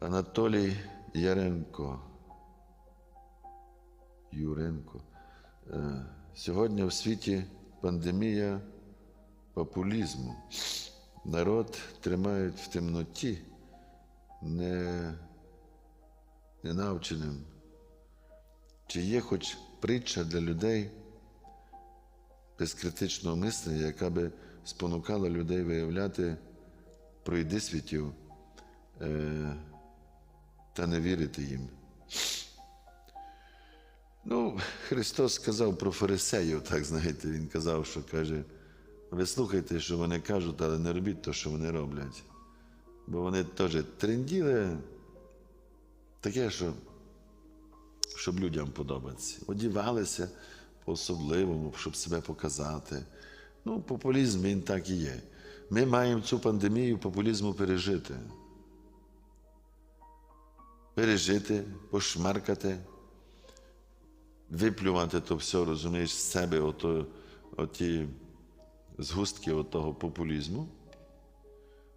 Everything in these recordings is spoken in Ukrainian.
Анатолій Яренко. Юренко. Е, Сьогодні в світі пандемія популізму. Народ тримають в темноті, не, ненавченим. Чи є хоч притча для людей без критичного мислення, яка би спонукала людей виявляти пройди світів е, та не вірити їм? Ну, Христос сказав про фарисеїв, так знаєте, Він казав, що каже, ви слухайте, що вони кажуть, але не робіть те, що вони роблять. Бо вони теж тренділи таке, що, щоб людям подобатися. Одівалися по-особливому, щоб себе показати. Ну, популізм він так і є. Ми маємо цю пандемію популізму пережити. Пережити, пошмаркати виплювати то все, розумієш, з себе ото, оті згустки отого популізму,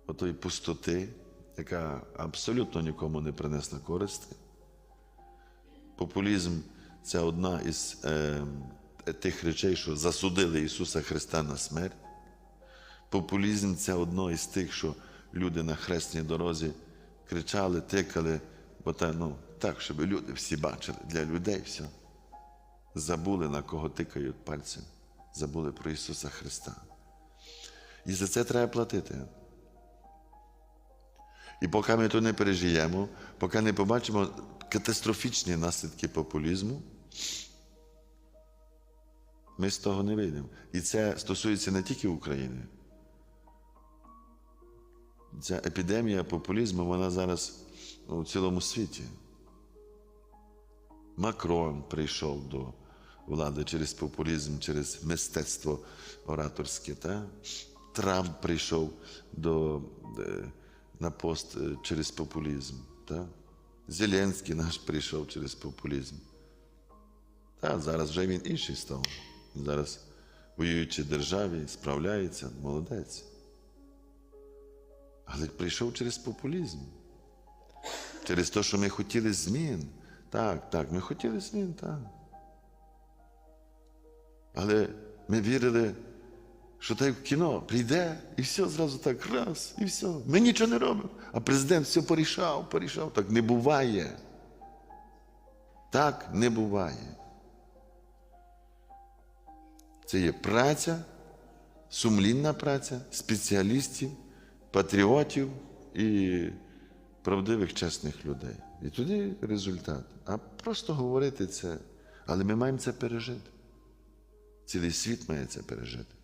отої пустоти, яка абсолютно нікому не принесла користі. Популізм це одна із е, тих речей, що засудили Ісуса Христа на смерть. Популізм це одно із тих, що люди на хресній дорозі кричали, тикали, бо та, ну, так, щоб люди всі бачили, для людей все забули, на кого тикають пальцем, забули про Ісуса Христа. І за це треба платити. І поки ми то не пережиємо, поки не побачимо катастрофічні наслідки популізму, ми з того не вийдемо. І це стосується не тільки України. Ця епідемія популізму, вона зараз у цілому світі. Макрон прийшов до влади через популізм, через мистецтво ораторське. Та? Трамп прийшов до, е, на пост е, через популізм. Та? Зеленський наш прийшов через популізм. Та, зараз вже він інший став. Він Зараз воюючи державі, справляється, молодець. Але прийшов через популізм. Через те, що ми хотіли змін. Так, так, ми хотіли змін, так. Але ми вірили, що так в кіно прийде і все зразу так раз, і все. Ми нічого не робимо. А президент все порішав, порішав. Так не буває. Так не буває. Це є праця, сумлінна праця спеціалістів, патріотів і правдивих, чесних людей. І тоді результат. А просто говорити це. Але ми маємо це пережити. Цілий світ має це пережити.